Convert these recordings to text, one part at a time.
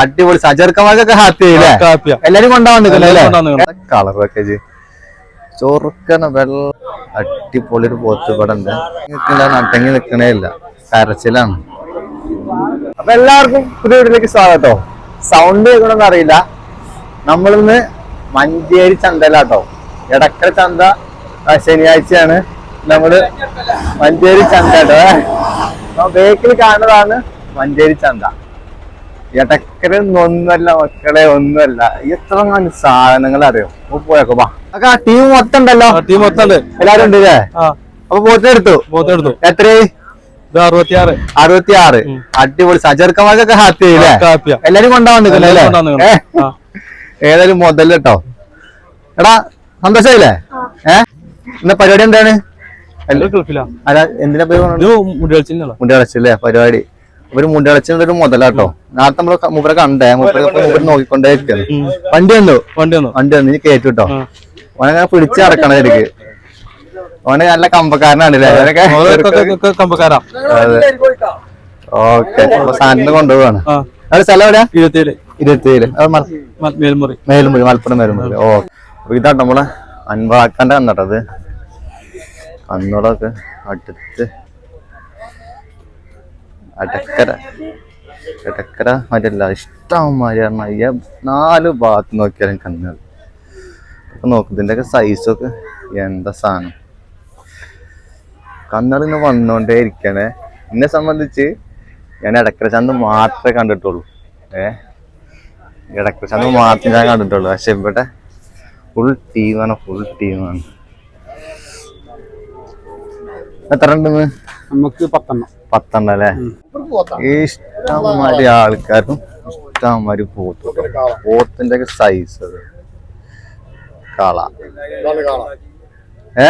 അടിപൊളി സജർക്കമാർക്കൊക്കെ ഹാപ്പി ആയില്ലേ എല്ലാരും കൊണ്ടാവാൻ നിൽക്കണല്ലേ കളറൊക്കെ ചൊറുക്കണ വെള്ള അടിപൊളി ഒരു പോത്ത് ഇവിടെ ഉണ്ട്. നട്ടങ്ങി നിൽക്കണേ ഇല്ല. കരച്ചിലാണ്. അപ്പൊ എല്ലാവർക്കും പുതിയ വീട്ടിലേക്ക് സ്വാഗതം സൗണ്ട് കേൾക്കണമെന്ന് അറിയില്ല. നമ്മളിന്ന് മഞ്ചേരി ചന്തയിലാട്ടോ. എടക്കര ചന്ത ശനിയാഴ്ചയാണ് നമ്മൾ മഞ്ചേരി ചന്ത കേട്ടോ ബേക്കിൽ കാണുന്നതാണ് മഞ്ചേരി ചന്ത. എടക്കര ഒന്നുമല്ല മക്കളെ ഒന്നുമല്ല എത്ര സാധനങ്ങൾ അറിയോ? പോയാക്കോ പോയേക്കോ ബാ ആ ടീം മൊത്തം ഉണ്ടല്ലോ. ടീം മൊത്തണ്ട് എല്ലാരും ഉണ്ട് അല്ലേ അപ്പൊ പോത്തെടുത്തു പോത്തെടുത്തു എത്ര അറുപത്തിയാറ്. അറുപത്തി ആറ് അടിപൊളി. സജർക്കമാർക്കൊക്കെ ഹാപ്പി ആയില്ലേ എല്ലാരും കൊണ്ടാവാൻ. ഏതായാലും മുതൽ കേട്ടോ. എടാ സന്തോഷായില്ലേ? ഏ? ഇന്ന പരിപാടി എന്താണ്? എന്തിനാ പരിപാടി? പരിപാടി. ഒരു മുണ്ടളച്ചിന്റെ ഒരു മുതലാട്ടോ. നേരത്തെ നമ്മൾ മൂപ്പരെ കണ്ടേ മൂപ്പര മൂപ്പര് നോക്കിക്കൊണ്ടേ ഇരിക്കുന്നു വണ്ടി വന്നു? വണ്ടി വന്നു. വണ്ടി വന്നു. ഇനി കേട്ടു കേട്ടോ ഓനങ്ങനെ പിടിച്ച് നടക്കണം എനിക്ക് ഓന് നല്ല കമ്പക്കാരനാണ് അല്ലേ കമ്പക്കാരാ. ഓക്കെ. സാധനം കൊണ്ടുപോവാണ്. സ്ഥലം എവിടെയാ? ഇരുപത്തിയേഴ്. ഇരുപത്തിയേഴ്. മേൽമുറി. മലപ്പുറം മേൽമുറി. ഓ അപ്പൊ ഇതാട്ടോ നമ്മളെ അൻപാക്കാണ്ട് കന്നട്ടോ അത്. കന്നോടൊക്കെ അടുത്ത്. അടക്കര. അടക്കര മറ്റല്ല ഇഷ്ടംമാതിരി പറഞ്ഞാൽ നാല് ഭാഗത്ത് നോക്കിയാലും കന്നുകൾ അപ്പൊ നോക്ക് ഇതിന്റെയൊക്കെ സൈസൊക്കെ എന്താ സാധനം കന്നുകൾ ഇന്ന് വന്നോണ്ടേ ഇരിക്കണേ. എന്നെ സംബന്ധിച്ച് ഞാൻ ഇടക്കര ചന്ത മാത്രമേ കണ്ടിട്ടുള്ളൂ. ഏ? ഇടക്കര ചന്ത മാത്രമേ ഞാൻ കണ്ടിട്ടുള്ളൂ. പക്ഷെ ഇവിടെ ഫുൾ ടീമാണ് ഫുൾ ടീമാണ് എത്ര ഉണ്ടെന്ന്? നമുക്ക് പത്തെണ്ണം. പത്തെണ്ണം അല്ലേ? ഇഷ്ടംമാതിരി ആൾക്കാരും ഇഷ്ടംമാതിരി പോത്തും. പോത്തിന്റെ ഒക്കെ സൈസ് അത്. കാള. ഏ?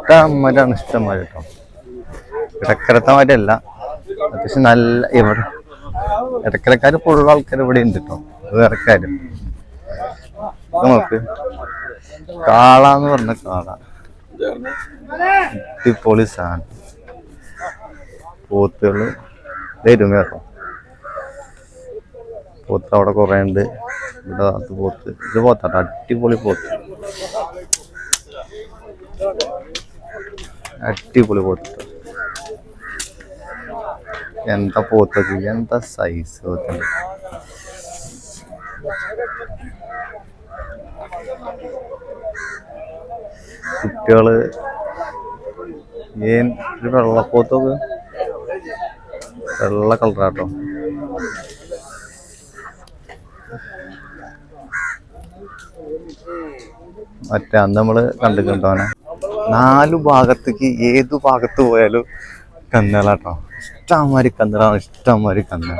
ഇഷ്ടംമാരാണ് ഇഷ്ടംമാര് കേട്ടോ ഇടക്കരത്തെ മാതിരിയല്ല അത്യാവശ്യം നല്ല ഇവിടെ ഇടക്കരക്കാര് ഫുൾ ആൾക്കാർ ഇവിടെ ഉണ്ട് കേട്ടോ വേറെ കാര്യം. നോക്ക്. കാള എന്ന് പറഞ്ഞ കാള. അടിപൊളി സാധനം പോത്തുകൾ. തരും കേട്ടോ. പോത്ത് അവിടെ കുറെ ഉണ്ട് ഇവിടെ അത് പോത്ത്. ഇത് പോത്താട്ടോ അടിപൊളി പോത്ത്. അടിപൊളി പോത്ത്. എന്താ പോത്തൊക്കെ? എന്താ സൈസ് പോത്തുണ്ട് കുട്ടികൾ ഏൻ ഒരു വെള്ളപ്പോത്തൊക്കെ വെള്ള കളറാട്ടോ. മറ്റേ അന്ന് നമ്മൾ കണ്ടിട്ടുണ്ടോനെ നാലു ഭാഗത്തേക്ക് ഏതു ഭാഗത്ത് പോയാലും കന്നുകളാട്ടോ ഇഷ്ടംമാതിരി കന്നുകളാണ് ഇഷ്ടംമാതിരി കന്നുകൾ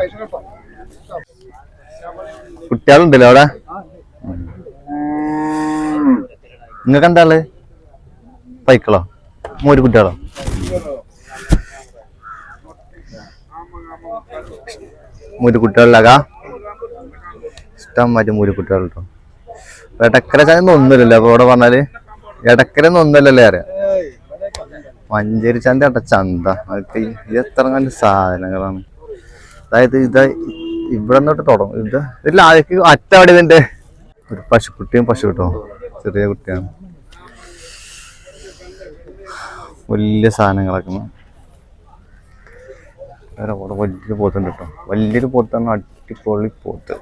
കുട്ടികളുണ്ടല്ലോ അവിടെ? നിങ്ങൾക്ക് എന്താ പൈക്കളോ? മൂര് കുട്ടികളോ? മൂര് കുട്ടികളിലാകാ ഇഷ്ടം മാറ്റി മൂര് കുട്ടികൾ കേട്ടോ എടക്കര ചായ ഒന്നുമില്ലല്ലോ അപ്പൊ ഇവിടെ പറഞ്ഞാൽ? എടക്കര ഒന്നല്ലല്ലേ അറിയാം. മഞ്ചേരി ചന്ത കേട്ട ചന്ത. അതൊക്കെ എത്ര നല്ല സാധനങ്ങളാണ്. അതായത് ഇത് ഇവിടെ നിന്നിട്ട് തുടങ്ങും. ഇത് ഇതിൽ ആദ്യം അറ്റ അവിടെ ഇതിന്റെ ഒരു പശുക്കുട്ടിയും പശു കിട്ടും ചെറിയ കുട്ടിയാണ്. വലിയ സാധനങ്ങളൊക്കെ. വേറെ അവിടെ വലിയ പോത്തുണ്ട് കേട്ടോ. വലിയൊരു പോത്താണ് അടിപൊളി പോത്ത്.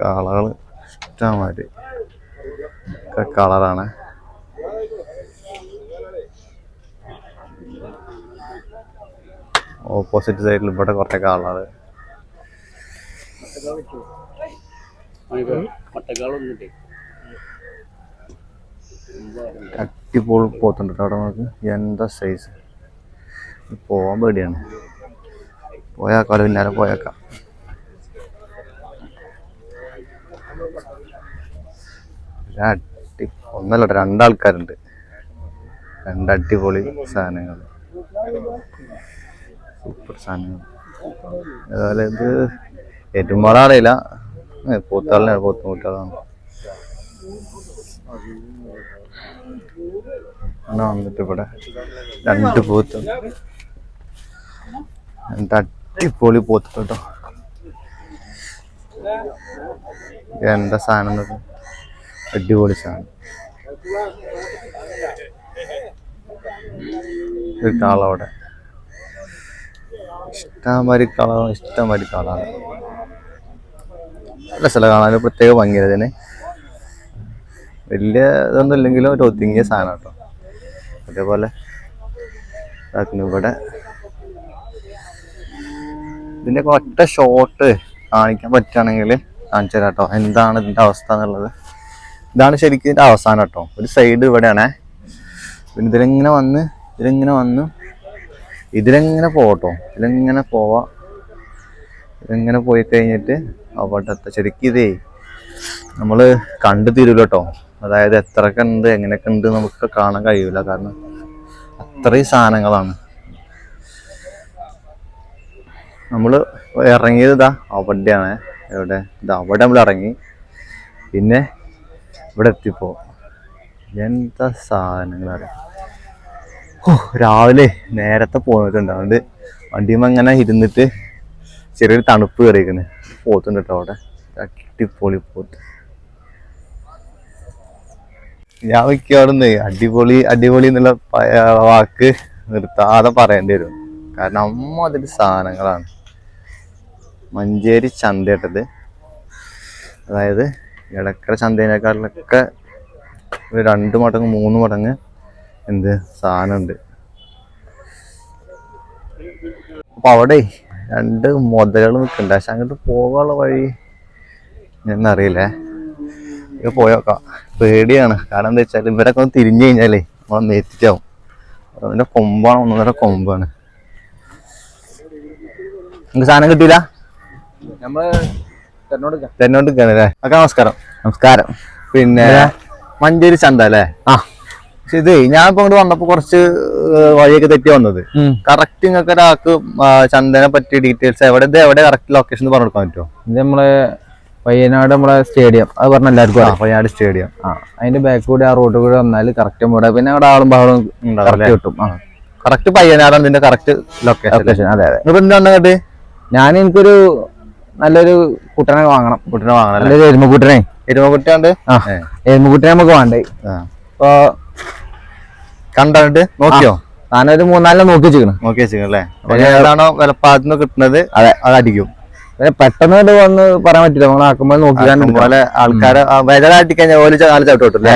കാളകൾ ഇഷ്ടമാതിരി. കളറാണ്. ഓപ്പോസിറ്റ് സൈഡിൽ ഇവിടെ കുറേ കാളകൾ അടിപൊളി പോത്തുണ്ട് കേട്ടോ അവിടെ നമുക്ക്. എന്താ സൈസ് പോവാൻ പേടിയാണ്. പോയാക്കാലോ പിന്നാലെ പോയേക്കാം. അടി ഒന്നല്ല രണ്ടാൾക്കാരുണ്ട്. രണ്ട് അടിപൊളി സാധനങ്ങൾ സൂപ്പർ സാധനങ്ങൾ അതുപോലെ ഇത് എരുമാളാറിയില്ല പോത്താളിനാണ് പോത്തുമുട്ടാളാണ് എന്നാ വന്നിട്ട് ഇവിടെ രണ്ട് പോത്ത്. എന്താ അടിപൊളി പോത്ത് കേട്ടോ. എന്താ സാധനം അടിപൊളി സാധനം. കാളവിടെ ഇഷ്ടംമാതിരി കള ഇഷ്ടംമാതിരി കളാണ് സ്ഥലം കാണാൻ പ്രത്യേക ഭംഗിയാണ് ഇതിന്. വലിയ ഇതൊന്നും ഇല്ലെങ്കിലും ഒരു ഒതുങ്ങിയ സാധനം കേട്ടോ. അതേപോലെ ഇവിടെ ഇതിന്റെ ഒറ്റ ഷോട്ട് കാണിക്കാൻ പറ്റുകയാണെങ്കിൽ കാണിച്ചു കേട്ടോ. എന്താണ് ഇതിന്റെ അവസ്ഥ എന്നുള്ളത്? ഇതാണ് ശരിക്കും ഇതിന്റെ അവസാനം കേട്ടോ. ഒരു സൈഡ് ഇവിടെയാണ്. പിന്നെ ഇതിലിങ്ങനെ വന്ന് ഇതിലിങ്ങനെ വന്ന്? ഇതിലെങ്ങനെ പോകട്ടോ ഇതിലെങ്ങനെ പോവാ? ഇതിലെങ്ങനെ പോയി കഴിഞ്ഞിട്ട് അവിടെ ശരിക്കും ഇതേ നമ്മൾ കണ്ടു തീരൂല കേട്ടോ. അതായത് എത്രയൊക്കെ ഉണ്ട് എങ്ങനെയൊക്കെ ഉണ്ട് നമുക്ക് കാണാൻ കഴിയൂല. കാരണം അത്രയും സാധനങ്ങളാണ്. നമ്മൾ ഇറങ്ങിയത് ഇതാ അവിടെയാണ്. എവിടെ? ഇതാ അവിടെ നമ്മൾ ഇറങ്ങി. പിന്നെ ഇവിടെ എത്തിപ്പോ. എന്താ സാധനങ്ങളറിയാം ഓ രാവിലെ നേരത്തെ പോന്നിട്ടുണ്ട്. അതുകൊണ്ട് വണ്ടിയുമ്പോ അങ്ങനെ ഇരുന്നിട്ട് ചെറിയൊരു തണുപ്പ് കയറിയിരിക്കുന്നു പോത്തുണ്ട് കേട്ടോ അവിടെ. അടിപൊളി പോത്ത്. ഞാൻ മിക്കവാറും അടിപൊളി അടിപൊളി എന്നുള്ള വാക്ക് നിർത്താതെ പറയേണ്ടി വരും. കാരണം അമ്മ അതിൽ സാധനങ്ങളാണ്. മഞ്ചേരി ചന്തയിട്ടത് അതായത് ഇടക്കര ചന്തേനേക്കാളിലൊക്കെ ഒരു രണ്ട് മടങ്ങ് മൂന്ന് മടങ്ങ് എന്ത് സാധനമുണ്ട്. അപ്പൊ അവിടെ രണ്ട് മുതലുകൾ നിൽക്കുന്നുണ്ട്. പക്ഷെ അങ്ങോട്ട് പോകാനുള്ള വഴി എന്നറിയില്ലേ. ഇത് പോയോക്കാം. പേടിയാണ്. കാരണം എന്താ വെച്ചാൽ ഇവരൊക്കെ ഒന്ന് തിരിഞ്ഞു കഴിഞ്ഞാലേ നമ്മളെ എത്തിച്ചാവും അതിന്റെ കൊമ്പാണ് ഒന്നര കൊമ്പാണ്. നിങ്ങൾക്ക് സാധനം കിട്ടൂല? നിൽക്കാണല്ലേ അക്ക നമസ്കാരം. നമസ്കാരം. പിന്നെ മഞ്ചേരി ചന്ത അല്ലേ? ആ. പക്ഷെ ഇത് ഞാൻ ഇപ്പൊ ഇങ്ങോട്ട് വന്നപ്പോ കുറച്ച് വഴിയൊക്കെ തെറ്റി വന്നത്. കറക്റ്റ് നിങ്ങൾക്ക് ഒരാൾക്ക് ചന്ദനെ പറ്റിയ ഡീറ്റെയിൽസ് എവിടെ ഇത് എവിടെ കറക്റ്റ് ലൊക്കേഷൻ പറഞ്ഞു കൊടുക്കാൻ പറ്റുമോ ഇത് നമ്മളെ പയ്യനാട് നമ്മളെ സ്റ്റേഡിയം. അത് പറഞ്ഞ എല്ലാവർക്കും അറിയാം. പയ്യാട് സ്റ്റേഡിയം. ആ അതിന്റെ ബാക്ക് കൂടി ആ റോഡ് കൂടി വന്നാൽ കറക്റ്റ് ഇവിടെ പിന്നെ അവിടെ ആളും ബഹളും കറക്റ്റ് കിട്ടും. ആ. കറക്റ്റ് പയ്യനാടാണ് ഇതിന്റെ കറക്റ്റ് ലൊക്കേഷൻ അതെ അതെ. ഇപ്പൊ എന്താ കേട്ട് ഞാൻ എനിക്കൊരു നല്ലൊരു കുട്ടനെ വാങ്ങണം. കുട്ടനെ വാങ്ങണം നല്ലൊരു എരുമക്കുട്ടനെ. എരുമക്കുട്ടിയാണ്ട്? ആ എരുമക്കുട്ടനെ നമുക്ക് വേണ്ടേ? അപ്പൊ കണ്ടിട്ട് നോക്കിയോ? ഞാനൊരു മൂന്നാലിനെ നോക്കി വെച്ചിരിക്കണം നോക്കി വെച്ചിരിക്കണം അല്ലേ ഏതാണോ വിലപ്പാത്തിന് കിട്ടുന്നത് അതെ. അത് അടിക്കും പെട്ടെന്ന് വന്ന് പറയാൻ പറ്റില്ല. നമ്മൾ ആക്കുമ്പോൾ നോക്കിക്കാൻ പോലെ ആൾക്കാരെ വേദനാട്ടി കഴിഞ്ഞാൽ ഓൽ നാല് ചവിട്ടോട്ടില്ലേ?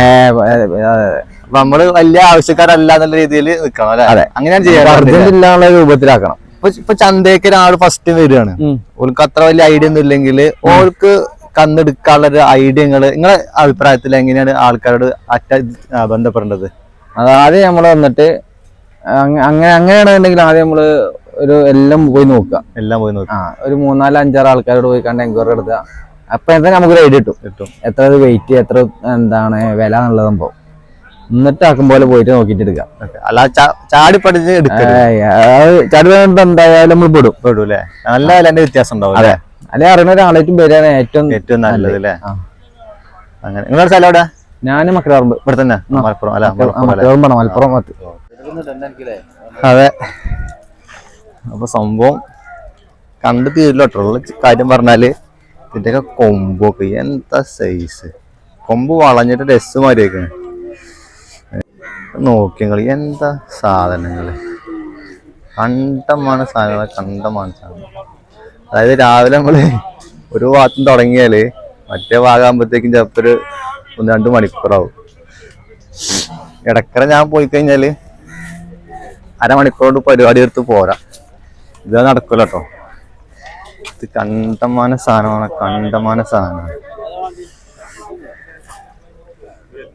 നമ്മൾ വലിയ ആവശ്യക്കാരല്ല എന്നുള്ള രീതിയിൽ നിൽക്കണം അല്ലെ? അതെ. അങ്ങനെയാണ് ചെയ്യാറ് അർജന്റ് ഇല്ലാനുള്ള രൂപത്തിലാക്കണം. ഇപ്പൊ ഇപ്പൊ ചന്തയ്ക്ക് ഒരാൾ ഫസ്റ്റ് വരികയാണ്. ഓൾക്ക് അത്ര വലിയ ഐഡിയ ഒന്നും ഇല്ലെങ്കിൽ ഓൾക്ക് കന്നെടുക്കാനുള്ള ഒരു ഐഡിയകൾ നിങ്ങളെ അഭിപ്രായത്തിൽ എങ്ങനെയാണ് ആൾക്കാരോട് അറ്റ ബന്ധപ്പെടേണ്ടത്? അതാദ്യം നമ്മൾ വന്നിട്ട് അങ്ങ- അങ്ങനെ അങ്ങനെയാണെന്നുണ്ടെങ്കിൽ ആദ്യം നമ്മൾ ഒരു എല്ലാം പോയി നോക്കുക. എല്ലാം പോയി നോക്കുക. ആ ഒരു മൂന്നാൽ അഞ്ചാറ് ആൾക്കാരോട് പോയി കണ്ട് എൻക്വയറി എടുക്കുക. അപ്പൊ എന്താ നമുക്കൊരു ഐഡിയ കിട്ടും. കിട്ടും. എത്ര വെയിറ്റ് എത്ര എന്താണ് വില എന്നുള്ളത് സംഭവം എന്നിട്ട് ആക്കും പോലെ പോയിട്ട് നോക്കിട്ട് എടുക്കാം. അല്ല ചാടി പഠിച്ച് എന്തായാലും നമ്മൾ പെടും. പെടും അല്ലേ നല്ല വിലന്റെ വ്യത്യാസം ഉണ്ടാവും അല്ലേ? അല്ലെ അറിയുന്ന ഒരാളായിട്ടും പേരാണ് ഏറ്റവും ഏറ്റവും നല്ലത്. അല്ലേ അങ്ങനെ. നിങ്ങളുടെ സ്ഥലം എവിടെ ഞാൻ മക്കളാറുമ്പ് ഇവിടെ തന്നെ? മലപ്പുറം അല്ല? മലപ്പുറം മലപ്പുറം അതെ. അപ്പൊ സംഭവം കണ്ടു തീരില്ല കേട്ടോ കാര്യം പറഞ്ഞാൽ ഇതിന്റെയൊക്കെ കൊമ്പൊക്കെ എന്താ സൈസ് കൊമ്പ് വളഞ്ഞിട്ട് ഡ്രസ് മാറിയേക്കാണ് നോക്കിയങ്ങൾ എന്താ സാധനങ്ങൾ? കണ്ടമാണ് സാധനങ്ങൾ കണ്ടമാണ് സാധനം അതായത് രാവിലെ നമ്മൾ ഒരു ഭാഗത്തും തുടങ്ങിയാൽ മറ്റേ ഭാഗമാകുമ്പോഴത്തേക്കും ചിലപ്പോ ഒരു ഒന്ന് രണ്ട് മണിക്കൂറാവും. ഇടക്കര ഞാൻ പോയി കഴിഞ്ഞാൽ അരമണിക്കൂറോട് പരിപാടി എടുത്ത് പോരാ. ഇത് നടക്കൂല കേട്ടോ ഇത് കണ്ടമാന സാധനമാണ് കണ്ടമാന സാധനമാണ്.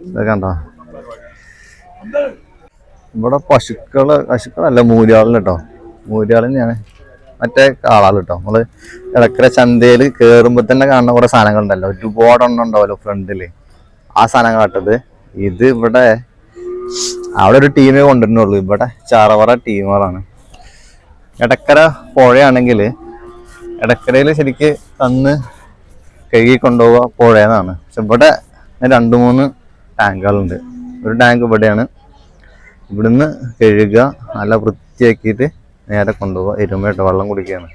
ഇത് കണ്ടോ? ഇവിടെ പശുക്കൾ പശുക്കളല്ല മൂര്യാളും കേട്ടോ മൂര്യാൾ തന്നെയാണ്. മറ്റേ ആളാൾ കേട്ടോ നമ്മൾ ഇടക്കര ചന്തയിൽ കേറുമ്പോ തന്നെ കാണുന്ന കുറെ സാധനങ്ങളുണ്ടല്ലോ. ഒരുപാട് എണ്ണം ഉണ്ടാവല്ലോ ഫ്രണ്ടിൽ. ആ സാധനങ്ങളാട്ടത് ഇത് ഇവിടെ അവിടെ ഒരു ടീമേ കൊണ്ടുവരുന്നുള്ളൂ. ഇവിടെ ചാറവറ ടീമുകളാണ്. എടക്കര പുഴയാണെങ്കിൽ എടക്കരയിൽ ശരിക്ക് തന്ന് കഴുകി കൊണ്ടുപോവുക പുഴയെന്നാണ്. പക്ഷെ ഇവിടെ രണ്ട് മൂന്ന് ടാങ്കുകളുണ്ട്. ഒരു ടാങ്ക് ഇവിടെയാണ്. ഇവിടുന്ന് കഴുകുക നല്ല വൃത്തിയാക്കിയിട്ട് നേരെ കൊണ്ടുപോകുക എരുമയിട്ട് വെള്ളം കുടിക്കുകയാണ്.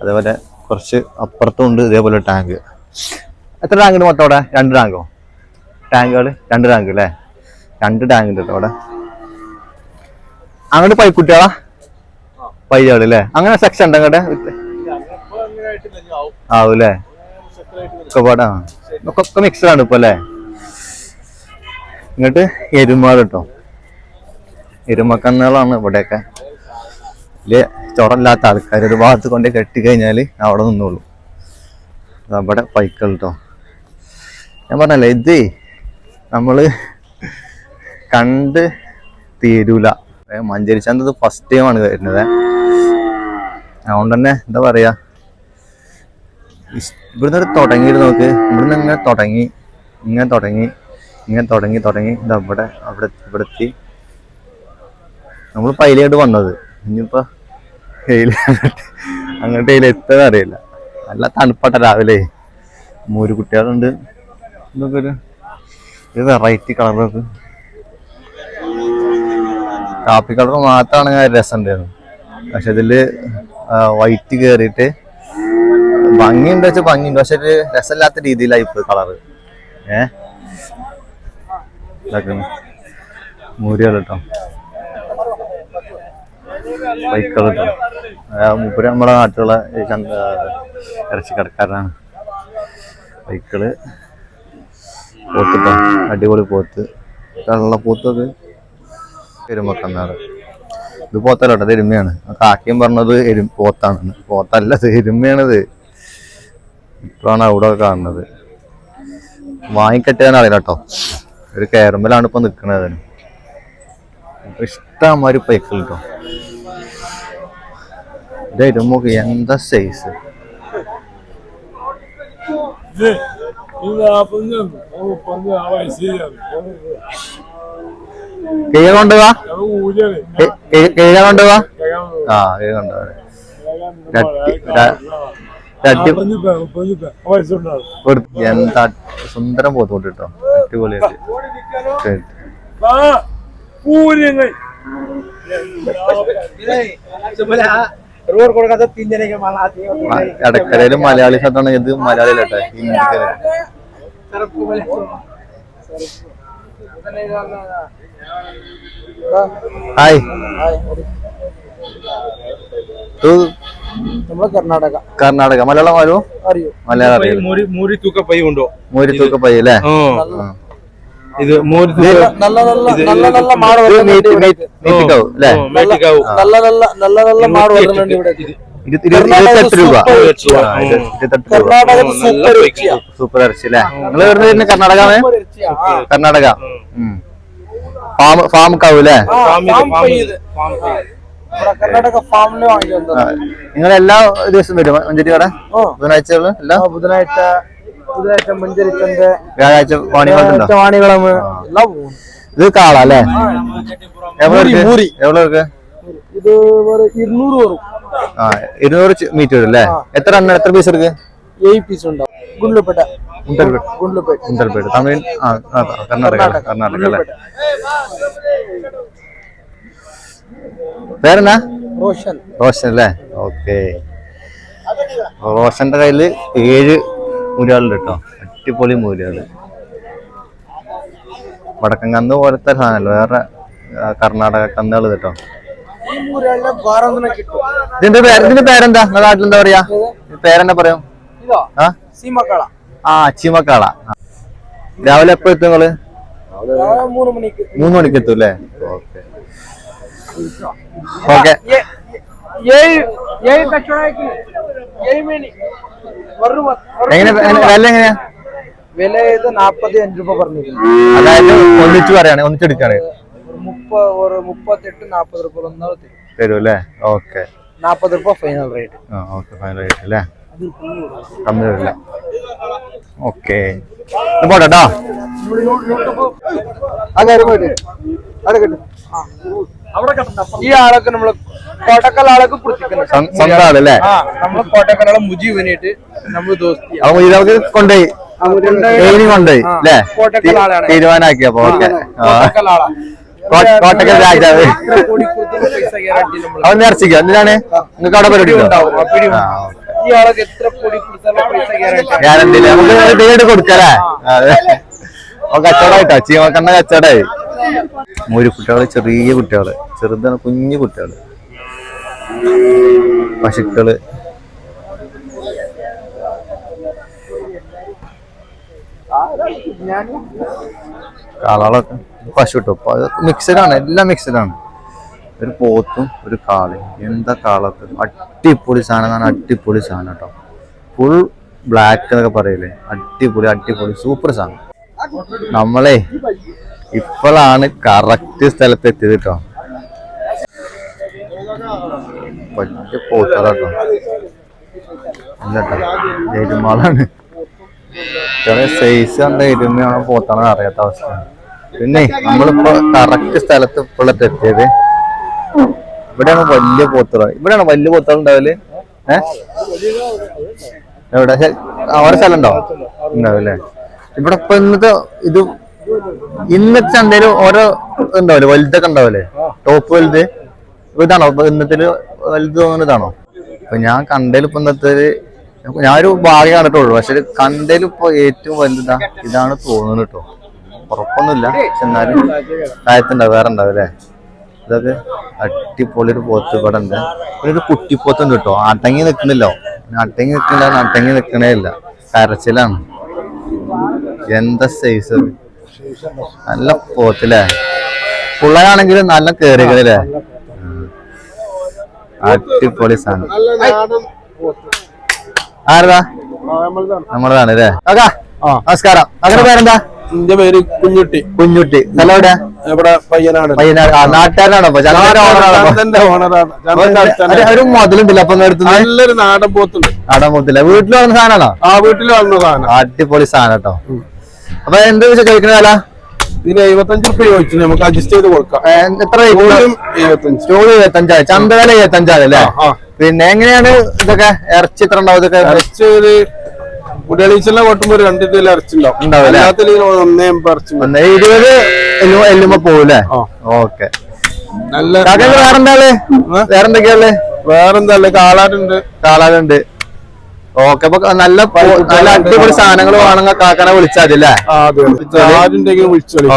അതേപോലെ കുറച്ച് അപ്പുറത്തും ഉണ്ട് ഇതേപോലെ ടാങ്ക്. എത്ര ടാങ്ക് ഉണ്ട് മൊത്തം അവിടെ? രണ്ട് ടാങ്കോ? ടാങ്കുകൾ? രണ്ട് ടാങ്ക് അല്ലേ? രണ്ട് ടാങ്ക് ഉണ്ട് കേട്ടോ അവിടെ. അങ്ങോട്ട് പൈക്കുട്ടികളാ. പയ്യാൾ അല്ലേ അങ്ങനെ സെക്ഷൻ ഉണ്ട് അങ്ങോട്ട്? ആവൂല്ലേ? ഒക്കെ പാടാ ഒക്കെ ഒക്കെ മിക്സഡ് ആണ് ഇപ്പൊ അല്ലേ? ഇങ്ങോട്ട് എരുമാട് കേട്ടോ എരുമക്കന്നുകളാണ് ഇവിടെയൊക്കെ. വലിയ ചൊറല്ലാത്ത ആൾക്കാർ ഒരു ഭാഗത്ത് കൊണ്ട് കെട്ടി കഴിഞ്ഞാൽ അവിടെ നിന്നോളൂ. അവിടെ പൈക്കൾ കേട്ടോ ഞാൻ പറഞ്ഞല്ലേ ഇത് നമ്മൾ കണ്ട് തീരൂല. മഞ്ചേരി ചന്ത ഫസ്റ്റ് ടൈം ആണ് വരുന്നത്. അതുകൊണ്ട് തന്നെ എന്താ പറയാ ഇസ്- ഇവിടുന്ന് ഒരു തുടങ്ങിയിട്ട് നോക്ക് ഇവിടുന്ന് ഇങ്ങനെ തുടങ്ങി ഇങ്ങനെ തുടങ്ങി ഇങ്ങനെ തുടങ്ങി തുടങ്ങി. ഇതാ ഇവിടെ അവിടെ ഇവിടെ എത്തി. നമ്മൾ പൈലയായിട്ട് വന്നത്. ഇനിയിപ്പോ വെയിൽ അങ്ങോട്ട് വെയിൽ എത്തുക അറിയില്ല. നല്ല തണുപ്പട്ട രാവിലെ. മൂര് കുട്ടികളുണ്ട്. എന്തൊക്കെ ഒരു ഇത് വെറൈറ്റി കളറൊക്കെ കാപ്പി കളർ മാത്രമാണെങ്കിൽ രസം ഉണ്ടായിരുന്നു പക്ഷെ ഇതിൽ വൈറ്റ് കയറിയിട്ട് ഭംഗിയുണ്ട് വെച്ചാൽ ഭംഗിയുണ്ട്. പക്ഷെ ഒരു രസമില്ലാത്ത രീതിയിലായി ഇപ്പൊ കളറ് ഏ? മൂരികൾ കേട്ടോ ബൈക്കുകൾ കേട്ടോ മുപ്പര് നമ്മുടെ നാട്ടിലുള്ള ഈ ചന്ത ഇറച്ചി കടക്കാരനാണ് ബൈക്കുകൾ പോത്ത് ട്ടോ. അടിപൊളി പോത്ത്. കള്ള പോത്തൊക്കെ എരുമക്കന്നാട് ഇത് പോത്തല്ല ഇത് എരുമയാണ്. ആ കാക്കയും പറഞ്ഞത് എരും പോത്താണ് പോത്തല്ല എരുമയാണത്. ഇപ്പോഴാണ് അവിടെ കാണുന്നത്. വാങ്ങിക്കെട്ടാൻ അറിയില്ല കേട്ടോ. ഒരു കയറുമ്പലാണ് ഇപ്പൊ നിക്കണത്. അതിന് ഇഷ്ടമാതിരി പൈക്കൾ കേട്ടോ ഇത് എരുമൊക്കെ എന്താ സൈസ് കിഴ കൊണ്ടുപോവാ കിഴ കൊണ്ടുപോവാ ആ കിഴ കൊണ്ടുപോവാ എന്താ സുന്ദരം പോത്തോട്ട് കേട്ടോ അടിപൊളിയായിട്ട്. ഇടക്കരയിൽ മലയാളി സത്താണ് ഇത് മലയാളിയിലട്ടെ. ഹിന്ദിക്കാരെ ഹായ്. കർണാടക. കർണാടക. മലയാളം അറിയോ. അറിയോ മലയാളം അറിയോ മൂരി തൂക്ക പൈ ഉണ്ടോ മൂരി തൂക്ക പൈ അല്ലേ ഇത് നല്ല നല്ല നല്ല മാട് വരുന്നുണ്ട് ഇവിടെ നല്ല നല്ല നല്ല നല്ല മാട് വരുന്നുണ്ട് ഇവിടെ സൂപ്പർ ഇറച്ചി അല്ലേ നിങ്ങൾ വരുന്നത് പിന്നെ കർണാടക കർണാടക. ഉം. ഫാം ഫാം കാവൂലേ? നിങ്ങൾ എല്ലാ ദിവസവും വരും മഞ്ചേരി കട ബുധനാഴ്ചകൾ എല്ലാ ബുധനാഴ്ച ഇത് കാളല്ലേ എവിടെ ഇത് ഇരുന്നൂറ് വരും ആ ഇരുന്നൂറ് മീറ്റർ വരും അല്ലേ? എത്ര എണ്ണം എത്ര പീസ് എടുക്ക്? ഏഴ് പീസ് ഉണ്ടാവും. ഗുണ്ടുപേട്ട. ഉണ്ടൽപേട്ട് ഗുണ്ടുപേട്ട. ഉണ്ടൽപേട്ട് തമിഴ് ആ കർണാടക കർണാടക. അല്ലേ? പേരെന്നാ? റോഷൻ. റോഷൻ അല്ലേ? ഓക്കെ. റോഷന്റെ കയ്യിൽ ഏഴ് മൂലകളുണ്ട് കേട്ടോ. അടിപൊളി മൂലകൾ. വടക്കൻ കന്ന് പോലത്തെ സാധനമല്ലോ. വേറെ കർണാടക കന്നുകൾ കേട്ടോ. ഇതിന്റെ പേര് ഇതിന്റെ പേരെന്താ? നിങ്ങളുടെ നാട്ടിൽ എന്താ പറയാ പേരെന്താ പറയും? ആ? ചീമക്കാള. രാവിലെ എപ്പോ എത്തും നിങ്ങൾ? മൂന്ന് മണിക്ക്. എത്തും അല്ലേ? ഓക്കെ. എങ്ങനെ വില എങ്ങനെയാ? വില നാപ്പത്തി അഞ്ച് രൂപ പറഞ്ഞിരുന്നു. അതായത് ഒന്നിച്ച് പറയാണ് ഒന്നിച്ചെടുക്കാണ്. ഒരു മുപ്പ ഒരു മുപ്പത്തെട്ട് നാപ്പത് രൂപ ഒന്നാൾ തരും. അല്ലേ ഓക്കെ. നാപ്പത് രൂപ ഫൈനൽ റേറ്റ് ആ ഓക്കെ ഫൈനൽ ആയിട്ട് അല്ലേ? കമ്മി വരില്ല. ഓക്കെ. പോട്ടെ കേട്ടോ പോയിട്ട്. അവിടെ കിട്ടും. ഈ ആളൊക്കെ നമ്മൾ കോട്ടക്കൽ ആളൊക്കെ പിടിച്ചിരിക്കുന്നത് സ്വന്തം ആളല്ലേ ആ നമ്മൾ കോട്ടക്കലാളെ മുജീബനായിട്ട് നമ്മൾ ദോസ്തി. അപ്പൊ ഇതൊക്കെ കൊണ്ടുപോയി. ട്രെയിനിങ് കൊണ്ടുപോയി. അല്ലേ? കോട്ടക്കൽ ആളാണ്. തീരുമാനാക്കി അപ്പൊ ഓക്കെ. കോട്ടക്കൽ ആളാ കോട്ടക്കൽ രാജാവ് എത്ര കോടി കൊടുത്താലും പൈസ ഗ്യാരണ്ടി നമ്മൾ അവൻ ഇറച്ചിക്കോ എന്തിനാണ്? നിങ്ങൾക്ക് അവിടെ പരിപാടി ഉണ്ടോ? ഉണ്ടാവും, ആ, പിടി ഈ ആളൊക്കെ എത്ര കോടി കൊടുത്താലും പൈസ ഗ്യാരണ്ടി ഗ്യാരണ്ടി ഇല്ല. നമുക്ക് ഡേറ്റ് കൊടുക്കല്ലേ? ഓ കച്ചവടമായിട്ടോ? ചീമക്കണ്ണ കച്ചവടായി ഒരു കുട്ടികൾ ചെറിയ കുട്ടികൾ. ചെറുതാണ് കുഞ്ഞു കുട്ടികൾ. പശുക്കൾ. കാളകളൊക്കെ. പശു കിട്ടും മിക്സഡാണ് എല്ലാം മിക്സഡാണ് ഒരു പോത്തും ഒരു കാളയും. എന്താ കാളത്ത്? അടിപൊളി സാധനം അടിപൊളി സാധനം കേട്ടോ. ഫുൾ ബ്ലാക്ക് എന്നൊക്കെ പറയില്ലേ? അടിപൊളി അടിപൊളി സൂപ്പർ സാധനം. നമ്മളെ ഇപ്പോഴാണ് കറക്റ്റ് സ്ഥലത്ത് എത്തിയത് കേട്ടോ. പറ്റ പോത്തറാട്ടോ എരുമാളാണ് ചെറിയ സൈസ് കണ്ട എരുമയാണോ പോത്താണോ അറിയാത്ത അവസ്ഥ പിന്നെ നമ്മളിപ്പോ കറക്റ്റ് സ്ഥലത്ത് ഇപ്പോഴത്തെ എത്തിയത്. ഇവിടെയാണ് വലിയ പോത്തുറ ഇവിടെയാണ് വലിയ പോത്തറ ഉണ്ടാവൽ? എവിടെ? അവിടെ സ്ഥലം ഉണ്ടോ ഉണ്ടാവില്ലേ? ഇവിടെ ഇപ്പൊ ഇന്നത്തെ ഇത് ഇന്നത്തെ ചന്തയിൽ ഓരോ ഉണ്ടാവില്ലേ വലുതൊക്കെ ഉണ്ടാവില്ലേ ടോപ്പ് വലുത്? ഇതാണോ? ഇപ്പൊ ഇന്നത്തെ വലുത് തോന്നുന്നതാണോ അപ്പൊ ഞാൻ കണ്ടതിൽ ഇപ്പൊ ഇന്നത്തെ ഞാനൊരു ഭാഗ്യം കണ്ടിട്ടുള്ളൂ. പക്ഷെ കണ്ടതിൽ ഇപ്പൊ ഏറ്റവും വലുതാ ഇതാണ് തോന്നുന്നു കേട്ടോ. ഉറപ്പൊന്നുമില്ല. പക്ഷെ എന്നാലും താഴത്തുണ്ടാവും വേറെ ഉണ്ടാവും അല്ലേ ഇതൊക്കെ അടിപൊളി ഒരു പോത്ത് ഇവിടെ ഉണ്ട് പിന്നെ ഒരു കുട്ടിപ്പോത്തുണ്ട് കേട്ടോ. അടങ്ങി നിൽക്കുന്നില്ലോ. അടങ്ങി നിൽക്കുന്നില്ല അടങ്ങി നിൽക്കണേ ഇല്ല. കരച്ചിലാണ്. എന്താ സൈസ് നല്ല പോത്തില്ലേ പിള്ളേരാണെങ്കിൽ നല്ല കേറികളല്ലേ അടിപൊളി സാധനം. ആരതാ? നമ്മളതാണ്. അല്ലേ? അതാ നമസ്കാരം. അങ്ങനെ പേരെന്താ? എന്റെ പേര് കുഞ്ഞുട്ടി. കുഞ്ഞുട്ടി. സ്ഥലം എവിടെ ഇവിടെ പയ്യനാട്. പയ്യനാട്. ആ നാട്ടുകാരനാണോ? ഒരു- മുതലുണ്ടല്ലോ അപ്പൊ നല്ലൊരു നാടൻ പോത്തുണ്ട്. നാടൻ പോത്തില്ല. വീട്ടിൽ വന്ന സാധനമാണോ? ആ വീട്ടിൽ വന്ന സാധനം. അടിപൊളി സാധനം കേട്ടോ. അപ്പൊ എന്ത് വില? ഇതിന് എഴുപത്തഞ്ച് റുപ്യ ചോദിച്ചു നമുക്ക് അഡ്ജസ്റ്റ് ചെയ്ത് കൊടുക്കാം. എത്ര എഴുപത്തഞ്ച്. ചന്തവില ഇരുപത്തഞ്ചാണ് അല്ലേ? പിന്നെ എങ്ങനെയാണ് ഇതൊക്കെ? ഇറച്ചി ഇത്ര ഉണ്ടാവും ഇതൊക്കെ? ഇറച്ചി ഒരു കുടികളീച്ചെല്ലാം കൊട്ടുമ്പോ രണ്ട് ഇതിൽ ഇറച്ചി ഉണ്ടാവും ഉണ്ടാവും അല്ലേ? എല്ലാത്തിലും ഒന്നേ എൺപത് ഇറച്ചി മതി. ഒന്ന് ഇരുപത് എല്ലുമ്പോ എല്ലുമ്പോ പോകൂലേ ഓക്കെ. നല്ല വേറെന്താൾ വേറെന്തൊക്കെയാൾ വേറെന്താ അല്ലേ കാളാടുണ്ട് കാളാലുണ്ട് ഓക്കെ അപ്പൊ നല്ല നല്ല അടിപൊളി സാധനങ്ങൾ വേണമെങ്കിൽ കാക്കനെ വിളിച്ചോളി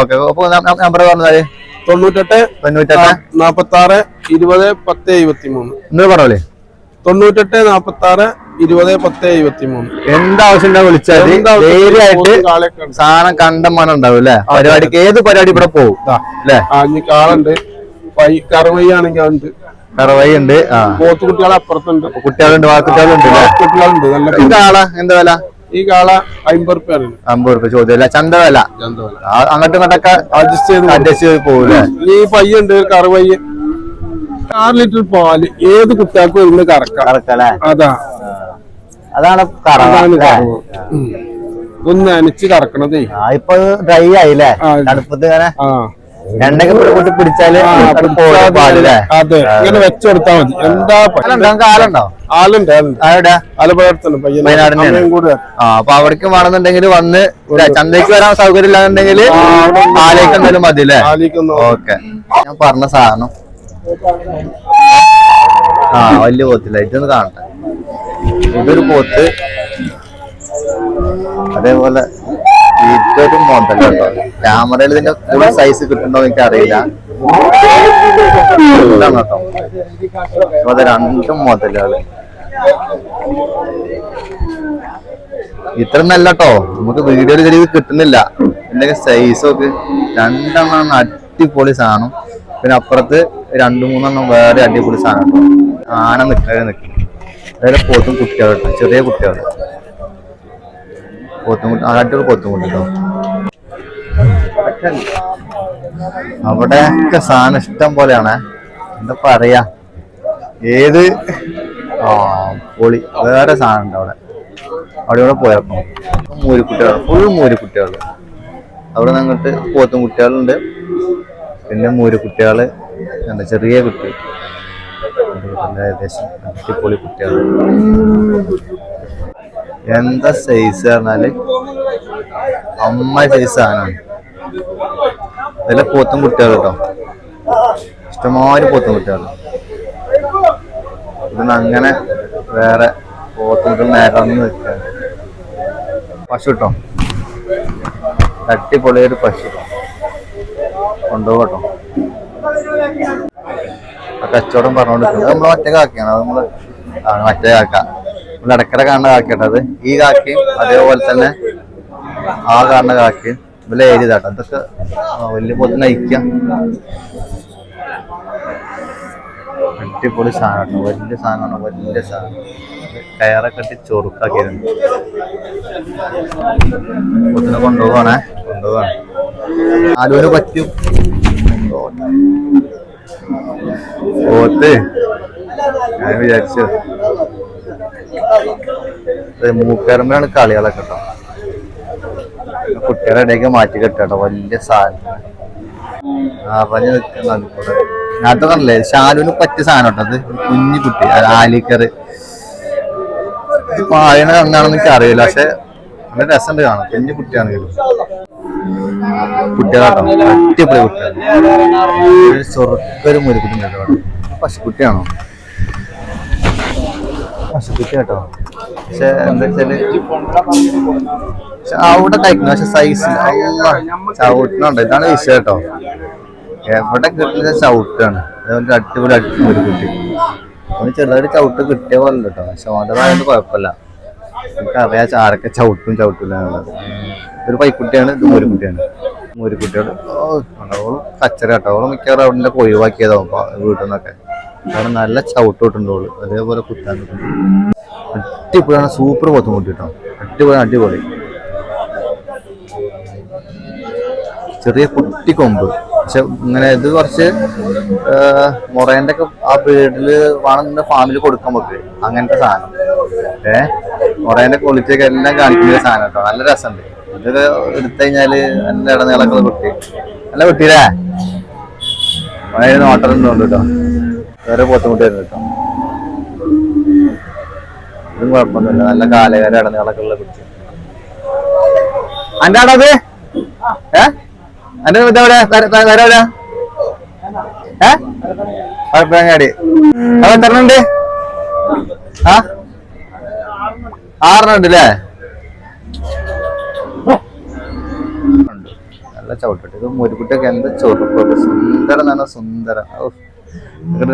ഓക്കെ അപ്പൊ നമ്പർ പറഞ്ഞാൽ തൊണ്ണൂറ്റെട്ട് തൊണ്ണൂറ്റെട്ട്. നാപ്പത്തി ആറ് ഇരുപത് പത്ത് എഴുപത്തി മൂന്ന് ഇന്ന് പറഞ്ഞോളേ. തൊണ്ണൂറ്റെട്ട് നാപ്പത്തി ആറ് ഇരുപത് പത്ത് എഴുപത്തി മൂന്ന് എന്താവശ്യം വിളിച്ചാൽ ധൈര്യമായിട്ട് സാധനം കണ്ടമാനം ഉണ്ടാവും അല്ലെ? പരിപാടിക്ക് ഏത് പരിപാടി ഇവിടെ പോകും അല്ലേ? കാളുണ്ട്. കറവയ്യാണെങ്കിൽ അതുണ്ട്. കറവൈ ഉണ്ട് പോത്ത് കുട്ടികളെ അപ്പുറത്തുണ്ട്. കുട്ടികളുണ്ട് വാക്കുട്ടികളുണ്ട് കുട്ടികളുണ്ട് നല്ല ഈ കാള എന്താ വില? ഈ കാള അമ്പത് റുപ്യാണ്. അമ്പത് റുപ്യ ചോദ്യമല്ല ചന്ത വില? അങ്ങോട്ടും ഇങ്ങോട്ടൊക്കെ അഡ്ജസ്റ്റ് ചെയ്ത് അഡ്ജസ്റ്റ് ചെയ്ത് പോകൂലേ ഈ പയ്യുണ്ട് കറവയ്യ ആറ് ലിറ്റർ പാൽ ഏത് കുട്ടികൾക്കും ഇരുന്ന് കറക്കാം. അതാ. അതാണ് ഇതൊന്ന് നനച്ച് കറക്കണതേ. ഇപ്പൊ ഡ്രൈ ആയില്ലേ. തണുപ്പത്ത് ഇങ്ങനെ എണ്ണയൊക്കെ കൂട്ടി പിടിച്ചാൽ അത് ഇങ്ങനെ വെച്ചെടുത്താ മതി. എന്താ ആലുണ്ടോ? ആലുണ്ട്? ആലുണ്ട്? തന്നെയാണ്. കൂടെ. ആ അപ്പൊ അവിടേക്ക് വേണമെന്നുണ്ടെങ്കിൽ വന്ന് ചന്തയ്ക്ക് വരാൻ സൗകര്യം ഇല്ലാന്നുണ്ടെങ്കിൽ ആലേക്ക് എന്തായാലും മതി അല്ലേ? ഓക്കെ. ഞാൻ പറഞ്ഞ സാധനം. ആ വലിയ പോത്തില്ല. ഇതൊന്ന് കാണട്ടെ. ഇതൊരു പോത്ത് അതേപോലെ ഇതൊരു മോഡൽ കേട്ടോ ക്യാമറയിൽ ഇതിന്റെ ഫുൾ സൈസ് കിട്ടുന്നുണ്ടോ എനിക്ക് അറിയില്ല കേട്ടോ. അപ്പൊ അത് രണ്ടും മുതലുകൾ ഇത്ര നല്ല കേട്ടോ. നമുക്ക് വീഡിയോയിൽ ചെറിയ കിട്ടുന്നില്ല. ഇതിന്റെ സൈസ് ഒക്കെ രണ്ടെണ്ണം അടിപൊളി സാധനം. പിന്നെ അപ്പുറത്ത് രണ്ടു മൂന്നെണ്ണം വേറെ അടിപൊളി സാധനം. ആന നിൽക്കാതെ നിൽക്കും അതായത് പോത്തും കുട്ടികളുണ്ട് ചെറിയ കുട്ടികൾ പോത്തും കുട്ടി ആ, അടിപൊളി പോത്തും കുട്ടി കേട്ടോ അവിടെയൊക്കെ സാധനം ഇഷ്ടം പോലെയാണ്. എന്താ പറയാ? ഏത്? ആ പൊളി. വേറെ സാധനം ഉണ്ട് അവിടെ. അവിടെ ഇവിടെ പോയപ്പോ മൂരിക്കുട്ടികൾ ഫുൾ മൂരിക്കുട്ടികൾ അവിടെ നിന്ന് അങ്ങോട്ട് പോത്തും കുട്ടികളുണ്ട്. പിന്നെ മൂരിക്കുട്ടികൾ എന്താ ചെറിയ കുട്ടി. അതുപോലെ ഏകദേശം അടിപൊളി കുട്ടികൾ എന്താ സൈസ് പറഞ്ഞാൽ? അമ്മ സൈസ് സാധനമാണ് നല്ല പോത്തും കുട്ടികൾ കേട്ടോ ഇഷ്ടമാതിരി പോത്തും കുട്ടികൾ ഇതൊന്നും അങ്ങനെ വേറെ പോത്തും കുട്ടികൾ നിരന്ന് നിൽക്കുക പശു കേട്ടോ തട്ടിപ്പൊളിയൊരു പശു കൊണ്ടുപോകട്ടോ. കച്ചവടം പറഞ്ഞുകൊണ്ടിരിക്കുന്നത് നമ്മൾ ഒറ്റ കാക്കയാണ്. അത് നമ്മൾ ആ മറ്റേ കാക്ക. നമ്മൾ ഇടയ്ക്കിടെ കാണുന്ന കാക്കട്ടോ ഈ കാക്കയും അതേപോലെ തന്നെ ആ കാണുന്ന കാക്കയും വലിയ ഏരിയ ഇതാട്ടോ. അതൊക്കെ വലിയ പോലെ നയിക്കാം അടിപൊളി സാധനം വലിയ സാധനമാണ്. വലിയ സാധനം. കയറൊക്കെ ഇട്ട് ചൊറുക്കാക്കിയിരുന്നു കൊണ്ടുപോകണേ കൊണ്ടുപോകണം ആലുവിന് പറ്റും പോത്ത്. ഞാൻ വിചാരിച്ചു. മൂക്കരമ്പാണ് കളികളൊക്കെ കേട്ടോ കുട്ടികളുടെ ഇടയ്ക്ക് മാറ്റി കെട്ടോ വലിയ സാധനം. അറിഞ്ഞു നിൽക്കുന്ന കൂടെ നേരത്തെ പറഞ്ഞില്ലേ ഷാലുവിന് പറ്റിയ സാധനം കേട്ടോ കുഞ്ഞു കുട്ടി ഇത് പായണ എന്താണെന്ന് എനിക്ക് അറിയില്ല പക്ഷെ നല്ല രസമുണ്ട് കാണാം കുഞ്ഞു കുട്ടിയാണെങ്കിലും. കുട്ടികളാട്ടോ. അടിപൊളി കുട്ടികൾ ചൊറുക്കൊരു മുരുക്കുട്ടി കേട്ടോ പശുക്കുട്ടിയാണോ? പശുക്കുട്ടി കേട്ടോ. പക്ഷെ എന്താ വെച്ചാൽ അവിടെ കഴിക്കുന്നു. പക്ഷെ സൈസ് ചവിട്ടുന്നുണ്ട് ഇതാണ് വിഷയം കേട്ടോ. എവിടെ കിട്ടുന്ന ചവിട്ടാണ്. അതുകൊണ്ട് അടിപൊളി അടിപൊളി ഒരു കുട്ടി ഒന്ന് ചെറുതായിട്ട് ചവിട്ട് കിട്ടിയ പോലെ കേട്ടോ. പക്ഷെ അതായത് കുഴപ്പമില്ല. എനിക്കറിയാം ചാരൊക്കെ ചവിട്ടും ചവിട്ടില്ല ഒരു പൈക്കുട്ടിയാണ് ഇത് കുട്ടിയാണ് ഒരു ഓൾ കച്ചറ കട്ടവളും മിക്കവാറും അവിടെ ഒഴിവാക്കിയതാവും വീട്ടിൽ നിന്നൊക്കെ. അവിടെ നല്ല ചവിട്ട് കിട്ടുന്നുള്ളൂ അതേപോലെ കുത്താൻ കിട്ടും അടിപൊളിയാണ് സൂപ്പർ പോത്തും കൂട്ടി കേട്ടോ അടിപൊളി അടിപൊളി. ചെറിയ കുട്ടി കൊമ്പ്. പക്ഷെ ഇങ്ങനെ ഇത് കുറച്ച് മൊറേന്റെ ഒക്കെ ആ ബ്രീഡിൽ വേണമെന്നുണ്ടെങ്കിൽ ഫാമിൽ കൊടുക്കാൻ നമുക്ക് അങ്ങനത്തെ സാധനം. ഏ? മൊറേന്റെ ക്വാളിറ്റി ഒക്കെ എല്ലാം കാണിക്കുന്ന സാധനം കേട്ടോ. നല്ല രസമുണ്ട്. ഇതൊക്കെ എടുത്തു കഴിഞ്ഞാൽ നല്ല ഇടനീളക്കുള്ള കുട്ടി. നല്ല കുട്ടിയില്ലേ? വളരെ നോട്ടറുണ്ട് കേട്ടോ. വേറെ പോത്തുമുട്ടി വരുന്നു കേട്ടോ. ഇതും കുഴപ്പമൊന്നുമില്ല. നല്ല കാലകാല ഇടനീളക്കുള്ള കുട്ടി. അന്റെ ആടത് ഏ? അന്റെ ഇതെവിടെ ഉണ്ട് ആ? ആറെണ്ണുണ്ട് അല്ലേ നല്ല ചവിട്ടിട്ട്. ഇത് മുരുകുട്ടൊക്കെ എന്ത് ചൊറുപ്പൊക്കെ സുന്ദരം തന്നെ സുന്ദരം.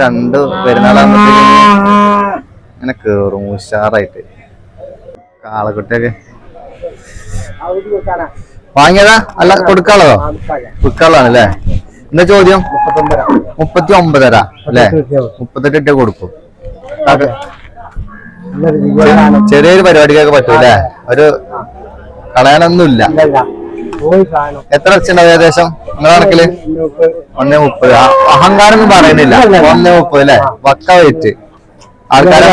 രണ്ട് പെരുന്നാളാകുമ്പോഴത്തേക്കും ഇങ്ങനെ കേറും ഉഷാറായിട്ട്. കാളക്കുട്ടിയൊക്കെ. വാങ്ങിയതാ? അല്ല കൊടുക്കാനുള്ളതോ? കൊടുക്കാനുള്ളതാണ്. അല്ലേ എന്താ ചോദ്യം? മുപ്പത്തി ഒമ്പതര അല്ലേ? മുപ്പത്തെട്ട് ഇട്ടേ കൊടുക്കും. ചെറിയൊരു പരിപാടിക്കൊക്കെ പറ്റൂലേ ഒരു കളയാനൊന്നുമില്ല. എത്ര വെച്ചിട്ടുണ്ടാവും ഏകദേശം? നിങ്ങളെ കണക്കിൽ? ഒന്നേ മുപ്പത് അഹങ്കാരം ഒന്നും പറയുന്നില്ല. ഒന്നേ മുപ്പത് അല്ലേ? പക്ക വെയിറ്റ് ആൾക്കാരെ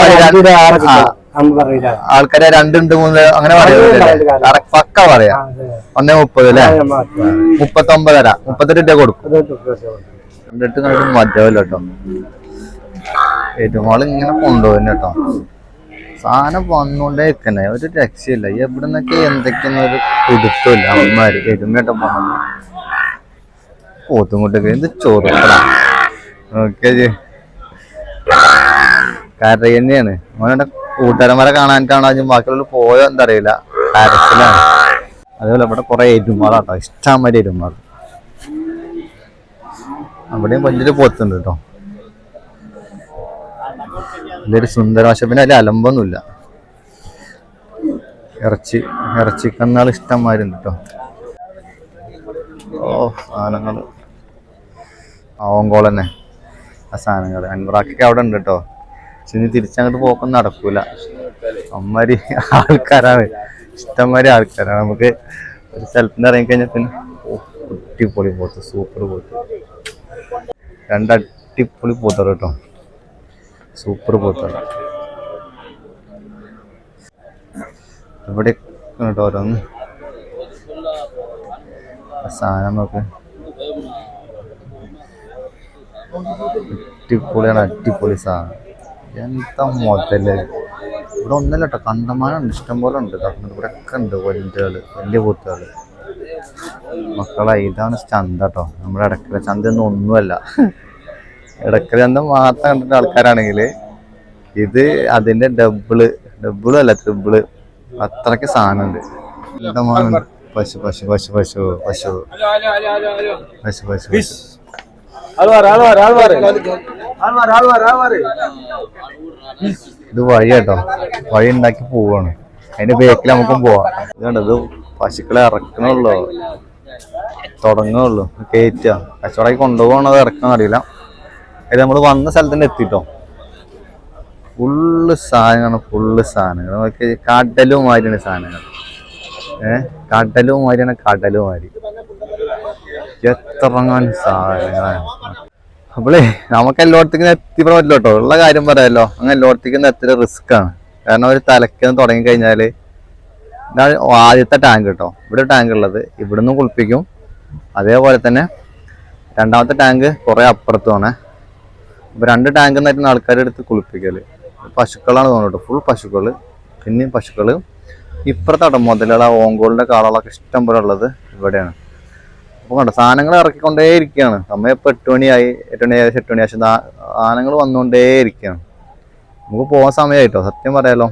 ആൾക്കാരെ രണ്ടുണ്ട് മൂന്ന് അങ്ങനെ പറയാ പക്ക പറയാ. ഒന്നേ മുപ്പത് അല്ലേ? മുപ്പത്തൊമ്പതര മുപ്പത്തെട്ട് ഇട്ടേ കൊടുക്കും. രണ്ടിട്ട് കണ്ടിട്ട് മതിയാവില്ല കേട്ടോ. ഏറ്റവും ഇങ്ങനെ കൊണ്ടുപോകുന്നു കേട്ടോ. സാധനം വന്നുകൊണ്ടേ നിൽക്കണേ ഒരു രക്ഷയില്ല. എവിടെ നിന്നൊക്കെ എന്തൊക്കെയെന്ന് ഒരു കൊടുത്തില്ല അമ്മമാര് എരുമേട്ട പോകണം പോത്തുമുട്ടൊക്കെ എന്ത് ചോറുക്കടാ ഓക്കെ കരയന്നെയാണ് മോനെ കൂട്ടുകാരന്മാരെ കാണാൻ കാണാൻ ബാക്കിയുള്ള പോയോ എന്താ അറിയില്ല. പാരസിലാണ്. അതേപോലെ ഇവിടെ കുറെ എരുമാളാട്ടോ ഇഷ്ടംമാതിരി എരുമാൾ അവിടെയും വലിയൊരു പോത്തുണ്ട് കേട്ടോ. വലിയൊരു സുന്ദര പക്ഷെ പിന്നെ അതിൽ അലമ്പൊന്നുമില്ല. ഇറച്ചി ഇറച്ചി ഇറച്ചിക്കന്നാൾ ഇഷ്ടംമാരുണ്ട് കേട്ടോ. ഓ സാധനങ്ങൾ. ആവോങ്കോൾ തന്നെ. ആ സാധനങ്ങൾ. അൻവറാക്കൊക്കെ അവിടെ ഉണ്ട് കേട്ടോ. ഇനി തിരിച്ചങ്ങോട്ട് പോക്കൊന്നും നടക്കൂല. അമ്മമാരി ആൾക്കാരാണ്. ഇഷ്ടംമാരി ആൾക്കാരാണ്. നമുക്ക് ഒരു സ്ഥലത്ത് നിന്ന് ഇറങ്ങിക്കഴിഞ്ഞാൽ പിന്നെ അടിപൊളി പോത്ത് സൂപ്പർ പോത്ത്. രണ്ട് അടിപൊളി പോത്തറ കേട്ടോ. സൂപ്പർ പോത്താണ്. ഇവിടെ കേട്ടോ ഓരോന്ന്. സാധനം നോക്ക്. അടിപൊളിയാണ് അടിപൊളി സാധനം. എന്താ മുതൽ ഇവിടെ ഒന്നല്ല കേട്ടോ കണ്ടമാനുണ്ട് ഇഷ്ടംപോലെ ഉണ്ട് കാരണം ഇവിടെ ഒക്കെ ഉണ്ട് വലുതുകൾ വലിയ കൂത്തുകൾ. മക്കളെ ഇതാണ് ചന്ത കേട്ടോ നമ്മുടെ ഇടക്കര ചന്ത ഒന്നും ഒന്നുമല്ല. ഇടക്കര ചന്ത മാത്രം കണ്ടിട്ട് ആൾക്കാരാണെങ്കിൽ ഇത് അതിന്റെ ഡബിൾ ഡബിളും അല്ല ട്രിബിൾ അത്രയ്ക്ക് സാധനമുണ്ട്. കണ്ടമാനുണ്ട് മോനെ? പശു പശു പശു പശു. പശു പശു പശു പശു. ഇത് വഴി കേട്ടോ. വഴി ഉണ്ടാക്കി പോവാണ്. അതിന്റെ ബേക്കിൽ നമുക്കും പോവാം. ഇത് കണ്ടോ ഇത് പശുക്കളെ ഇറക്കണുള്ളൂ. തുടങ്ങുള്ളൂ. കയറ്റുക കച്ചവടമാക്കി കൊണ്ടുപോകണത് അത് ഇറക്കാൻ അറിയില്ല. ഇത് നമ്മൾ വന്ന സ്ഥലത്തിന്റെ എത്തിട്ടോ. ഫുള്ള് സാധനങ്ങളാണ് ഫുള്ള് സാധനങ്ങൾ നമുക്ക് കാട്ടലും മാതിരിയാണ് സാധനങ്ങൾ ഏഹ് കാട്ടലും മാതിരിയാണ് എത്രങ്ങാൻ സാധനങ്ങളാണ്. അപ്പോളേ നമുക്ക് എല്ലായിടത്തേക്കും എത്തിപ്പെടാൻ പറ്റില്ല കേട്ടോ. ഉള്ള കാര്യം പറയാമല്ലോ അങ്ങനെ എല്ലായിടത്തേക്കും എത്ര റിസ്ക് ആണ് കാരണം ഒരു തലക്കെന്ന് തുടങ്ങി കഴിഞ്ഞാൽ ഇതാണ് ആദ്യത്തെ ടാങ്ക് കേട്ടോ. ഇവിടെ ടാങ്ക് ഉള്ളത്. ഇവിടുന്ന് കുളിപ്പിക്കും. അതേപോലെ തന്നെ രണ്ടാമത്തെ ടാങ്ക് കുറെ അപ്പുറത്തുമാണ് അപ്പൊ രണ്ട് ടാങ്ക് എന്നായിരുന്നു ആൾക്കാരുടെ അടുത്ത് കുളിപ്പിക്കൽ. പശുക്കളാണ് തോന്നുന്നു ഫുൾ പശുക്കൾ. പിന്നെയും പശുക്കൾ. ഇപ്പുറത്തെ അവിടെ മുതലുള്ള ഓങ്കോളിന്റെ കാളകളൊക്കെ ഇഷ്ടം പോലെ ഉള്ളത് ഇവിടെയാണ്. അപ്പോൾ കണ്ടോ സാധനങ്ങൾ ഇറക്കിക്കൊണ്ടേ ഇരിക്കുകയാണ് സമയം ഇപ്പൊ എട്ട് മണിയായി എട്ട് മണി ഏകദേശം എട്ട് മണി. പക്ഷെ സാധനങ്ങൾ വന്നുകൊണ്ടേ ഇരിക്കുകയാണ് നമുക്ക് പോകാൻ സമയമായിട്ടോ സത്യം പറയാലോ.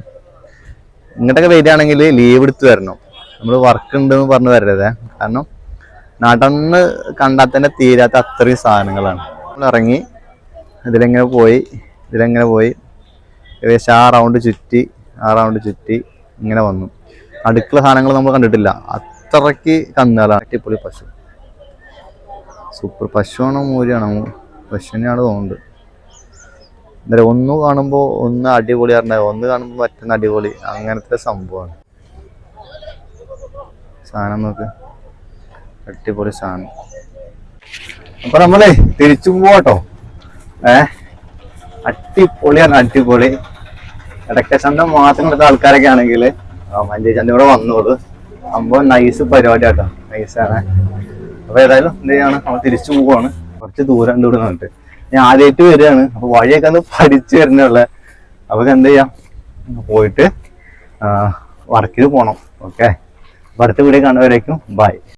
ഇങ്ങോട്ടൊക്കെ വരികയാണെങ്കിൽ ലീവ് എടുത്ത് വരണം. നമ്മൾ വർക്ക് ഉണ്ടെന്ന് പറഞ്ഞ് വരരുതേ. കാരണം നടന്ന് കണ്ടാൽ തന്നെ തീരാത്ത അത്രയും സാധനങ്ങളാണ്. നമ്മൾ ഇറങ്ങി ഇതിലെങ്ങനെ പോയി ഇതിലെങ്ങനെ പോയി. ഏകദേശം ആ റൗണ്ട് ചുറ്റി ആ റൗണ്ട് ചുറ്റി ഇങ്ങനെ വന്നു. അടുക്കള സാധനങ്ങൾ നമ്മൾ കണ്ടിട്ടില്ല. അത്രയ്ക്ക് കന്നുകളാണ് അടിപൊളി പശു. സൂപ്പർ പശുവാണോ മൂരിയാണോ പശുവിനെയാണ് തോന്നുന്നത്. എന്തായാലും ഒന്ന് കാണുമ്പോൾ ഒന്ന് അടിപൊളി പറഞ്ഞ ഒന്ന് കാണുമ്പോൾ മറ്റൊന്ന് അടിപൊളി. അങ്ങനത്തെ സംഭവമാണ്. സാധനം നോക്ക്. അടിപൊളി സാധനം. അപ്പൊ നമ്മളെ തിരിച്ചു പോവാട്ടോ. ഏ? അടിപൊളിയാണ് അടിപൊളി. ഇടക്കച്ചന്തം മാത്രം എടുത്ത ആൾക്കാരൊക്കെ ആണെങ്കിൽ മഞ്ചേരി ചന്ത ഇവിടെ വന്നോളൂ. സംഭവം നൈസ് പരിപാടി ആട്ടോ നൈസാണ് അപ്പൊ ഏതായാലും എന്ത് ചെയ്യാണ്? നമ്മൾ തിരിച്ചു പോവാണ്. കുറച്ച് ദൂരം ഉണ്ട് ഇവിടെ നിന്നിട്ട് ഞാൻ ആദ്യമായിട്ട് വരികയാണ്. അപ്പൊ വഴിയൊക്കെ ഒന്ന് പഠിച്ചു വരുന്നുള്ള അപ്പൊ എന്ത് ചെയ്യാം? പോയിട്ട് വർക്കിന് പോണം. ഓക്കെ അടുത്ത വീഡിയോ കാണുന്നവരേക്കും ബൈ